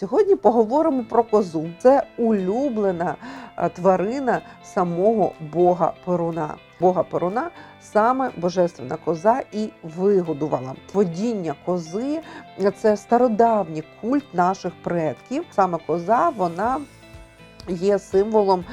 Сьогодні поговоримо про козу. Це улюблена е, тварина самого Бога Перуна. Бога Перуна саме божественна коза і вигодувала. Водіння кози це стародавній культ наших предків. Саме коза вона є символом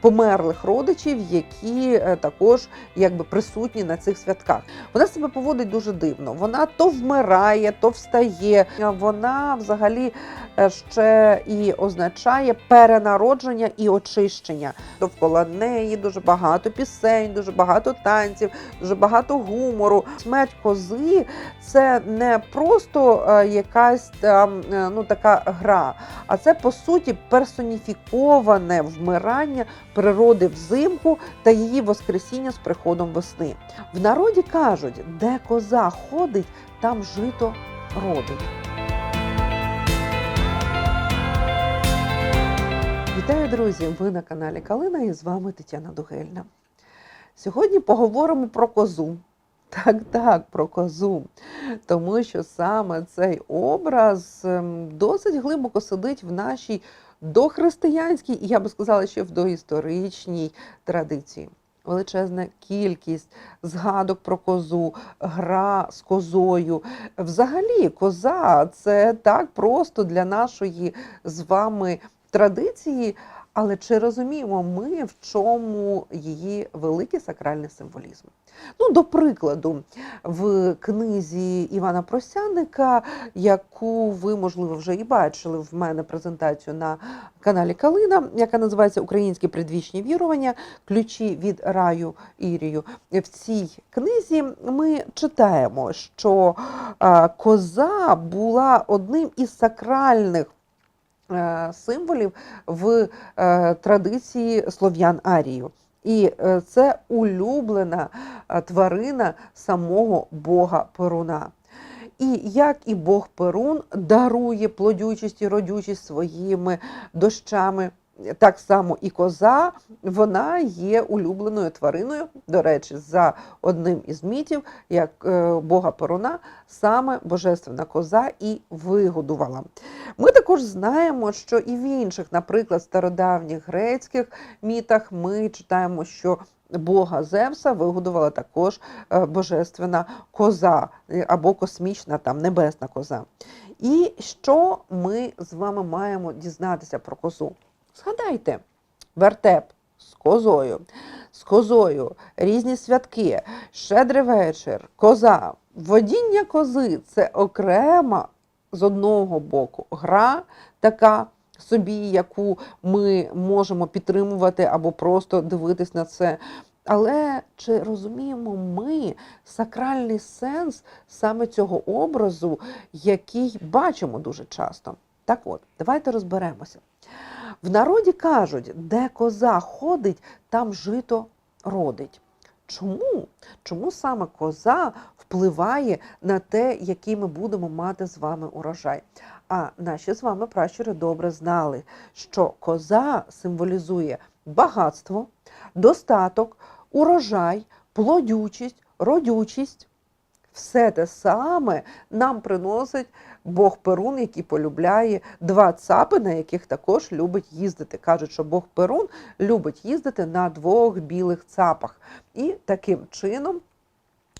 померлих родичів, які е, також якби присутні на цих святках. Вона себе поводить дуже дивно. Вона то вмирає, то встає. Вона взагалі е, ще і означає перенародження і очищення. Довкола неї дуже багато пісень, дуже багато танців, дуже багато гумору. Смерть кози це не просто е, якась там е, ну така гра, а це по суті персоніфіковане вмирання природи взимку та її воскресіння з приходом весни. В народі кажуть, де коза ходить, там жито родить. Вітаю, друзі! Ви на каналі Калина і з вами Тетяна Дугельна. Сьогодні поговоримо про козу. Так, так, про козу. Тому що саме цей образ ем, досить глибоко сидить в нашій дохристиянській, я би сказала, ще в доісторичній традиції. Величезна кількість згадок про козу, гра з козою. Взагалі, коза це так просто для нашої з вами традиції. Але чи розуміємо ми, в чому її великий сакральний символізм? Ну, до прикладу, в книзі Івана Просяника, яку ви, можливо, вже і бачили в мене презентацію на каналі Калина, яка називається Українські предвічні вірування, ключі від раю Ірію. В цій книзі ми читаємо, що коза була одним із сакральних символів в е, традиції слов'ян Арію. І е, це улюблена е, тварина самого Бога Перуна. І як і Бог Перун дарує плодючість і родючість своїми дощами, так само і коза, вона є улюбленою твариною. До речі, за одним із мітів, як е, Бога Перуна, саме божественна коза і вигодувала. Ми також знаємо, що і в інших, наприклад, стародавніх грецьких мітах ми читаємо, що Бога Зевса вигодувала також е, божественна коза е, або космічна там небесна коза. І що ми з вами маємо дізнатися про козу? Згадайте, вертеп з козою, з козою, різні святки, щедрий вечір, коза. Водіння кози це окрема з одного боку гра така собі, яку ми можемо підтримувати або просто дивитись на це. Але чи розуміємо ми сакральний сенс саме цього образу, який бачимо дуже часто? Так от, давайте розберемося. В народі кажуть, де коза ходить, там жито родить. Чому? Чому саме коза впливає на те, який ми будемо мати з вами урожай? А наші з вами пращури добре знали, що коза символізує багатство, достаток, урожай, плодючість, родючість. Все те саме нам приносить Бог Перун, який полюбляє два цапи, на яких також любить їздити. Кажуть, що Бог Перун любить їздити на двох білих цапах. І таким чином.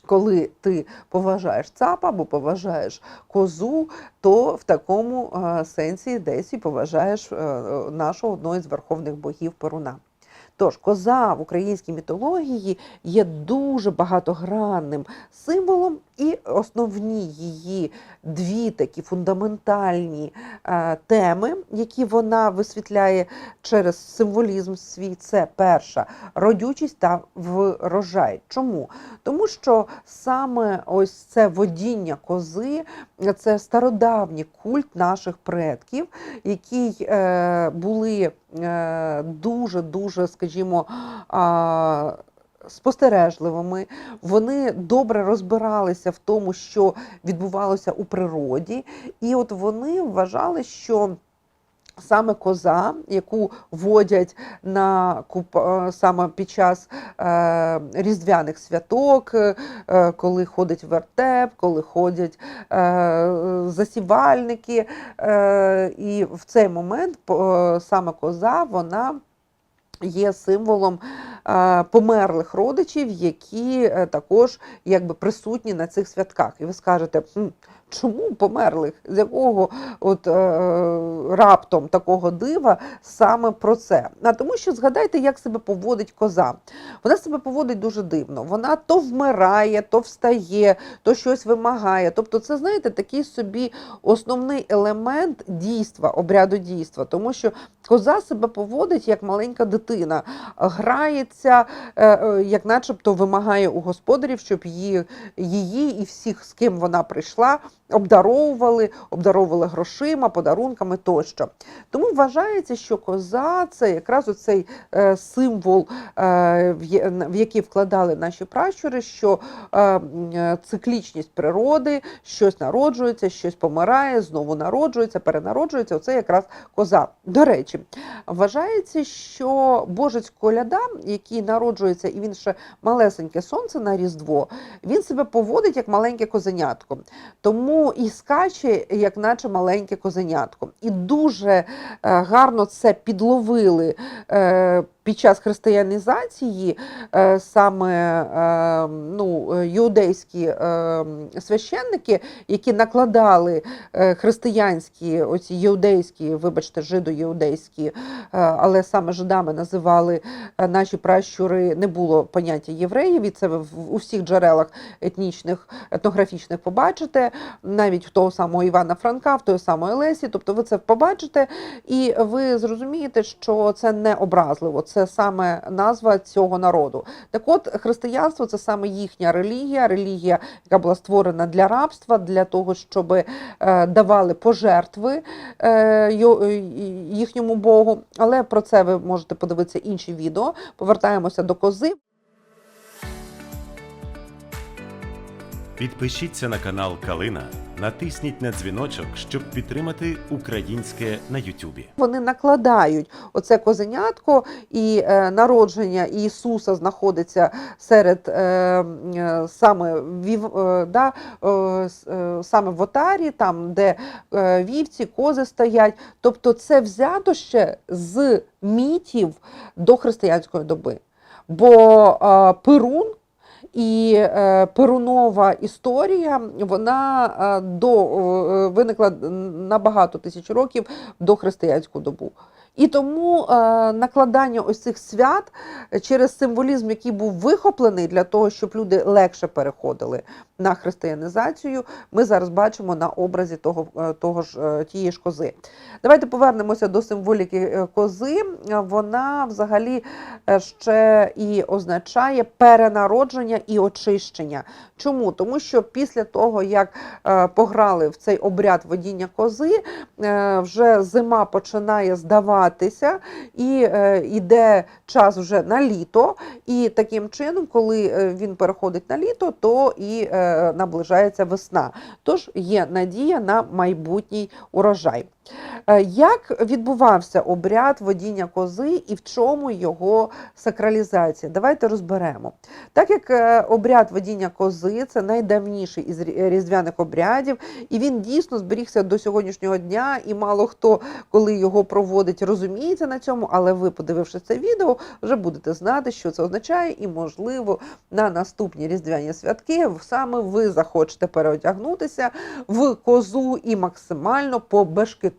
Коли ти поважаєш цапа або поважаєш козу, то в такому е, сенсі десь і поважаєш е, нашого одного з верховних богів Перуна. Тож коза в українській мітології є дуже багатогранним символом, і основні її дві такі фундаментальні е, теми, які вона висвітляє через символізм свій, це перша родючість та врожай. Чому? Тому що саме ось це водіння кози, це стародавній культ наших предків, які е, були дуже дуже, скажімо, спостережливими, вони добре розбиралися в тому, що відбувалося у природі, і от вони вважали, що Саме коза, яку водять на куп... е, саме під час е, різдвяних святок, е, коли ходить вертеп, коли ходять е, засівальники. Е, і в цей момент е, саме коза вона є символом е, померлих родичів, які е, також якби присутні на цих святках. І ви скажете, «Хм, чому померлих? З якого от е, раптом такого дива саме про це? А тому що згадайте, як себе поводить коза. Вона себе поводить дуже дивно. Вона то вмирає, то встає, то щось вимагає. Тобто, це знаєте, такий собі основний елемент дійства, обряду дійства, тому що коза себе поводить як маленька дитина, грається, е, е, як начебто вимагає у господарів, щоб її, її і всіх, з ким вона прийшла, обдаровували, обдаровували грошима, подарунками тощо. Тому вважається, що коза це якраз оцей е, символ, е, в який вкладали наші пращури, що е, циклічність природи, щось народжується, щось помирає, знову народжується, перенароджується. Оце якраз коза. До речі, вважається, що божець коляда, який народжується, і він ще малесеньке сонце на Різдво, він себе поводить як маленьке козенятко. Тому і скаче, як наче маленьке козенятко. І дуже е, гарно це підловили е, під час християнізації е, саме е, ну, юдейські е, священники, які накладали християнські, оці юдейські, вибачте, жидо-юдейські, але саме жидами називали наші пращури, не було поняття євреїв, і це ви в усіх джерелах етнічних, етнографічних побачите, навіть в того самого Івана Франка, в той самої Лесі, тобто ви це побачите, і ви зрозумієте, що це не образливо, це саме назва цього народу. Так от, християнство це саме їхня релігія, релігія, яка була створена для рабства, для того, щоб е, давали пожертви е, е, їхньому Богу. Але про це ви можете подивитися інші відео. Повертаємося до кози. Підпишіться на канал Калина, натисніть на дзвіночок, щоб підтримати українське на Ютубі. Вони накладають оце козенятко, і е, народження Ісуса знаходиться серед е, е, саме вів, е, да, е, е, саме в отарі, там, де е, вівці, кози стоять. Тобто це взято ще з мітів до християнської доби. Бо е, Перун і е, перунова історія вона е, до е, виникла на багато тисяч років до християнську добу. І тому накладання ось цих свят через символізм, який був вихоплений для того, щоб люди легше переходили на християнізацію, ми зараз бачимо на образі того, е, того ж е, тієї ж кози. Давайте повернемося до символіки е, кози. Вона взагалі ще і означає перенародження і очищення. Чому? Тому що після того, як пограли в цей обряд водіння кози, вже зима починає здаватися, і йде час вже на літо. І таким чином, коли він переходить на літо, то і наближається весна. Тож є надія на майбутній урожай. Е, Як відбувався обряд водіння кози і в чому його сакралізація? Давайте розберемо. Так як е, обряд водіння кози це найдавніший із різдвяних обрядів, і він дійсно зберігся до сьогоднішнього дня, і мало хто, коли його проводить, розуміється на цьому, але ви, подивившись це відео, вже будете знати, що це означає, і, можливо, на наступні різдвяні святки саме ви захочете переодягнутися в козу і максимально побешкетувати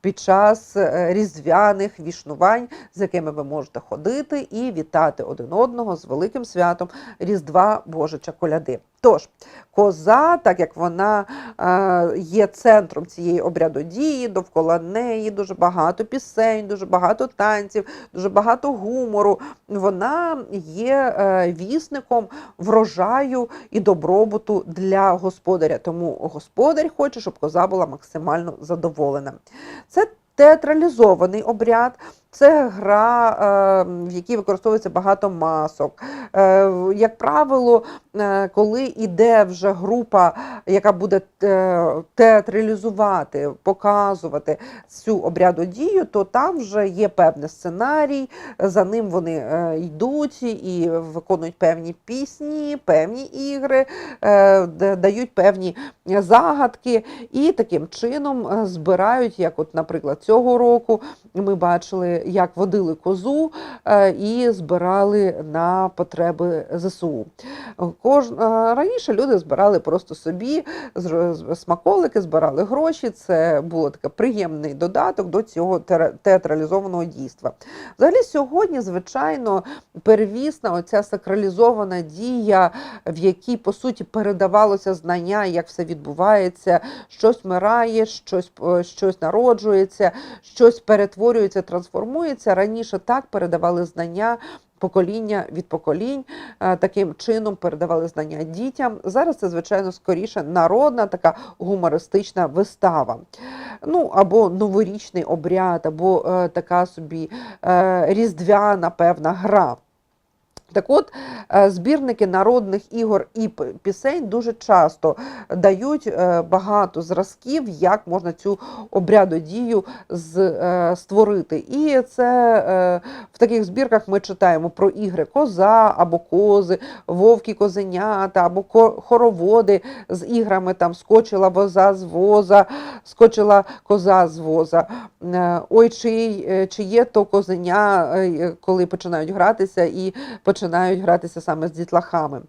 під час е, різдвяних вішнувань, з якими ви можете ходити і вітати один одного з великим святом Різдва Божича Коляди. Тож, коза, так як вона е, є центром цієї обрядодії, довкола неї дуже багато пісень, дуже багато танців, дуже багато гумору. Вона є е, вісником врожаю і добробуту для господаря. Тому господар хоче, щоб коза була максимально задоволена. Це театралізований обряд. Це гра, е, в якій використовується багато масок. Е, Як правило, е, коли йде вже група, яка буде театралізувати, показувати цю обряду дію, то там вже є певний сценарій, за ним вони йдуть і виконують певні пісні, певні ігри, дають певні загадки, і таким чином збирають, як, от, наприклад, цього року ми бачили, як водили козу е, і збирали на потреби ЗСУ. Е, Раніше люди збирали просто собі смаколики, збирали гроші. Це було таке приємний додаток до цього театралізованого дійства. Взагалі, сьогодні, звичайно, первісна оця сакралізована дія, в якій по суті передавалося знання, як все відбувається, щось вмирає, щось, е, щось народжується, щось перетворюється, трансформується. Раніше так передавали знання. Покоління від поколінь е, таким чином передавали знання дітям. Зараз це, звичайно, скоріше народна така гумористична вистава. Ну, або новорічний обряд, або е, така собі е, різдвяна певна гра. Так от, е, збірники народних ігор і пісень дуже часто дають е, багато зразків, як можна цю обрядодію з, е, створити. І це в таких збірках ми читаємо про ігри коза або кози, вовки козенята, або хороводи з іграми там скочила воза з воза, скочила коза з воза. Ой, чи, чи є то козеня, коли починають гратися і починають гратися саме з дітлахами.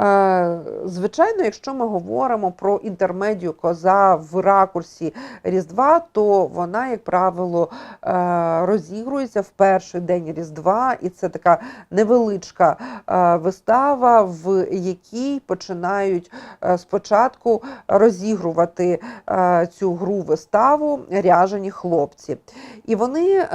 Е, Звичайно, якщо ми говоримо про інтермедію коза в ракурсі Різдва, то вона, як правило, е, розігрується в перший день Різдва, і це така невеличка е, вистава, в якій починають спочатку розігрувати цю гру виставу ряжені хлопці. І вони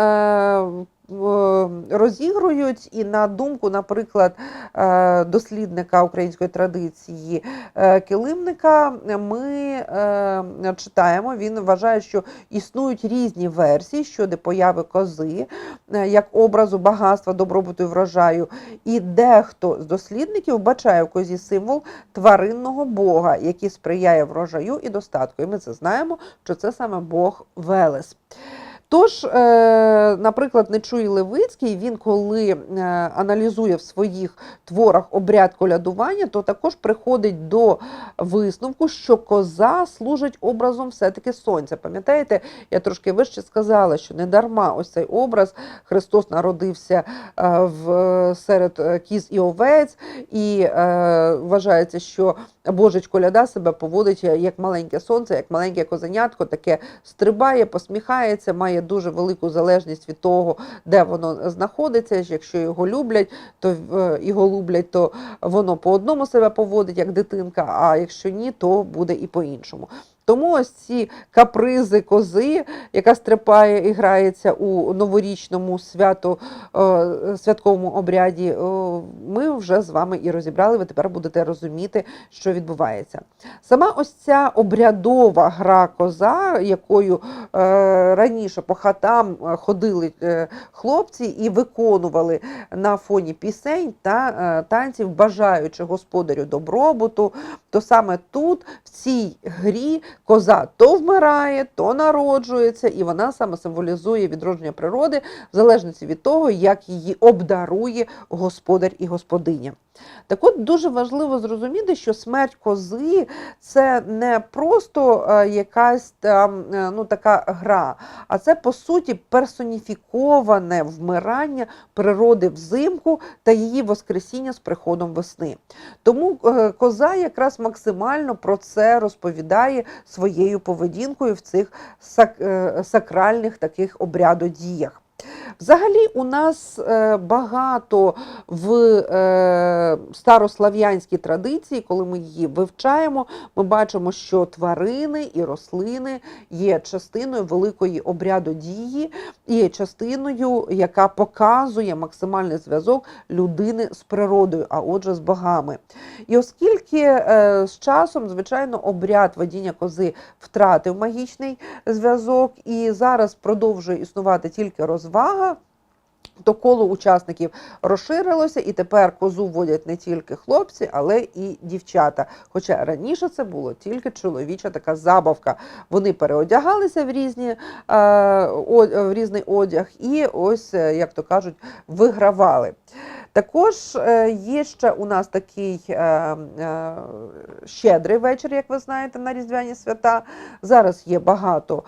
розігрують, і на думку, наприклад, е, дослідника української традиції е, килимника, ми е, читаємо, він вважає, що існують різні версії щодо появи кози е, як образу багатства, добробуту і врожаю. І дехто з дослідників бачає в козі символ тваринного бога, який сприяє врожаю і достатку. І ми це знаємо, що це саме Бог Велес. Тож, е, наприклад, Нечуй Левицький, він коли е, аналізує в своїх творах обряд колядування, то також приходить до висновку, що коза служить образом все-таки сонця. Пам'ятаєте, я трошки вище сказала, що не дарма ось цей образ Христос народився е, в, серед кіз і овець, і вважається, що Божич коляда себе поводить як маленьке сонце, як маленьке козенятко, таке стрибає, посміхається, має дуже велику залежність від того, де воно знаходиться. Якщо його люблять, то е, його люблять, то воно по одному себе поводить як дитинка, а якщо ні, то буде і по-іншому. Тому ось ці капризи кози, яка стрипає і грається у новорічному свято, е, святковому обряді, е, ми вже з вами і розібрали. Ви тепер будете розуміти, що відбувається. Сама ось ця обрядова гра коза, якою е, раніше по хатам ходили хлопці і виконували на фоні пісень та танців, бажаючи господарю добробуту, то саме тут, в цій грі, коза то вмирає, то народжується, і вона саме символізує відродження природи, в залежності від того, як її обдарує господар і господиня. Так от дуже важливо зрозуміти, що смерть кози це не просто е, якась там е, ну, така гра, а це по суті персоніфіковане вмирання природи взимку та її воскресіння з приходом весни. Тому е, коза якраз максимально про це розповідає своєю поведінкою в цих е, сакральних таких обрядодіях. Взагалі, у нас е, багато в е, старослав'янській традиції, коли ми її вивчаємо, ми бачимо, що тварини і рослини є частиною великої обрядодії, і є частиною, яка показує максимальний зв'язок людини з природою, а отже, з богами. І оскільки е, з часом, звичайно, обряд водіння кози втратив магічний зв'язок, і зараз продовжує існувати тільки розвага, то коло учасників розширилося, і тепер козу водять не тільки хлопці, але і дівчата. Хоча раніше це було тільки чоловіча така забавка. Вони переодягалися в різні е, в різний одяг, і ось, е, як то кажуть, вигравали. Також е, є ще у нас такий е, е, щедрий вечір, як ви знаєте, на Різдвяні свята. Зараз є багато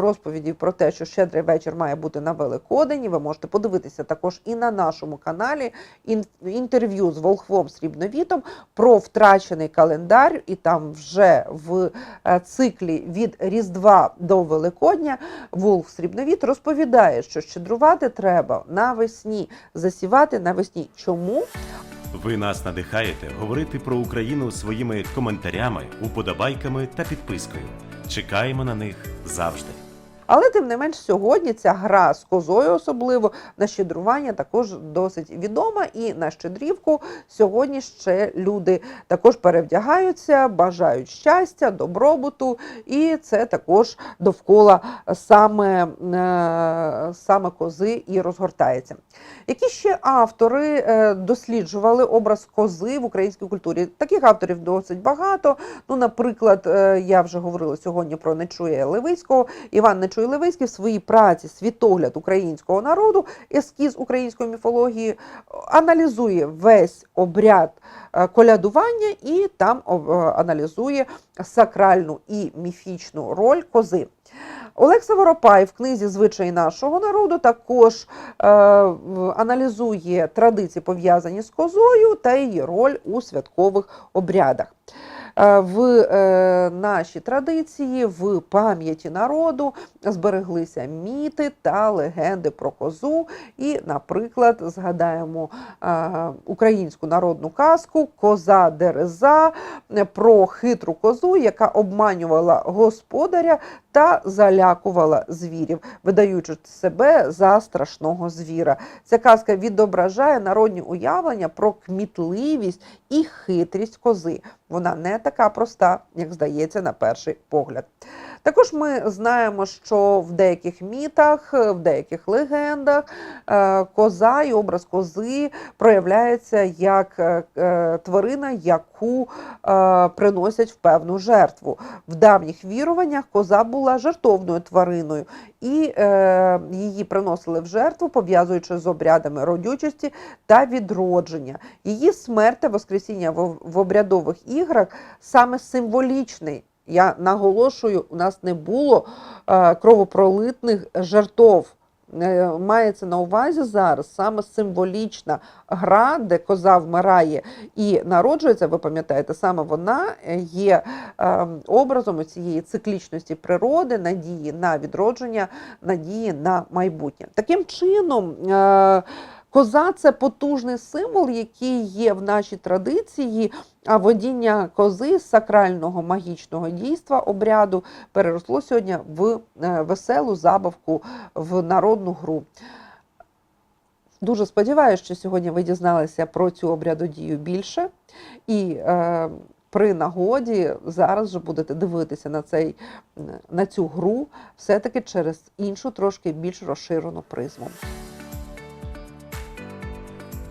розповідей про те, що щедрий вечір має бути на Великодені. Ви можете подивитися також і на нашому каналі інтерв'ю з Волхвом Срібновітом про втрачений календар, і там вже в циклі від Різдва до Великодня Волх Срібновіт розповідає, що щедрувати треба навесні, засівати навесні. Чому? Ви нас надихаєте говорити про Україну своїми коментарями, уподобайками та підпискою. Чекаємо на них завжди. Але тим не менш, сьогодні ця гра з козою, особливо на щедрування, також досить відома. І на щедрівку сьогодні ще люди також перевдягаються, бажають щастя, добробуту, і це також довкола саме, е, саме кози і розгортається. Які ще автори е, досліджували образ кози в українській культурі? Таких авторів досить багато. Ну, наприклад, е, я вже говорила сьогодні про Нечуя Левицького. Іван Нечуй Левицький в своїй праці Світогляд українського народу, ескіз української міфології е, аналізує весь обряд е, колядування і там е, аналізує сакральну і міфічну роль кози. Олекса Воропай в книзі Звичаї нашого народу також е, аналізує традиції, пов'язані з козою та її роль у святкових обрядах. Е, В е, нашій традиції, в пам'яті народу збереглися міти та легенди про козу. І, наприклад, згадаємо е, українську народну казку Коза Дереза про хитру козу, яка обманювала господаря та залякувала звірів, видаючи себе за страшного звіра. Ця казка відображає народні уявлення про кмітливість і хитрість кози. Вона не така проста, як здається на перший погляд. Також ми знаємо, що в деяких мітах, в деяких легендах е, коза і образ кози проявляється як е, е, тварина, яку приносять в певну жертву. В давніх віруваннях коза була жертовною твариною, і її приносили в жертву, пов'язуючи з обрядами родючості та відродження. Її смерть та воскресіння в обрядових іграх саме символічний. Я наголошую, у нас не було е, кровопролитних жертов. Е, Мається на увазі зараз саме символічна гра, де коза вмирає і народжується. Ви пам'ятаєте, саме вона є е, образом цієї циклічності природи, надії на відродження, надії на майбутнє. Таким чином. Коза це потужний символ, який є в нашій традиції. А водіння кози з сакрального магічного дійства обряду переросло сьогодні в е, веселу забавку, в народну гру. Дуже сподіваюся, що сьогодні ви дізналися про цю обрядодію більше. І е, при нагоді зараз же будете дивитися на, цей, на цю гру все-таки через іншу, трошки більш розширену призму.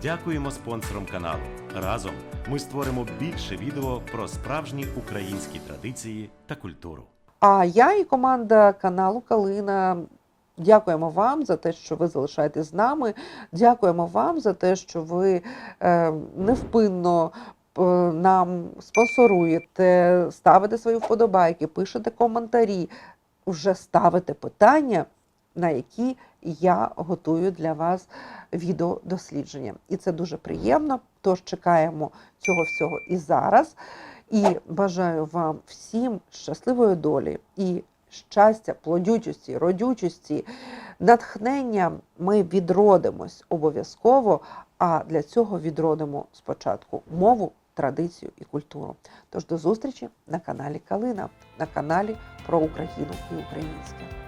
Дякуємо спонсорам каналу. Разом ми створимо більше відео про справжні українські традиції та культуру. А я і команда каналу Калина. Дякуємо вам за те, що ви залишаєтесь з нами. Дякуємо вам за те, що ви е, невпинно е, нам спонсоруєте, ставите свої вподобайки, пишете коментарі, вже ставите питання, на які я готую для вас відеодослідження. І це дуже приємно. Тож чекаємо цього всього і зараз. І бажаю вам всім щасливої долі і щастя, плодючості, родючості, натхнення. Ми відродимось обов'язково, а для цього відродимо спочатку мову, традицію і культуру. Тож до зустрічі на каналі Калина, на каналі про Україну і українське.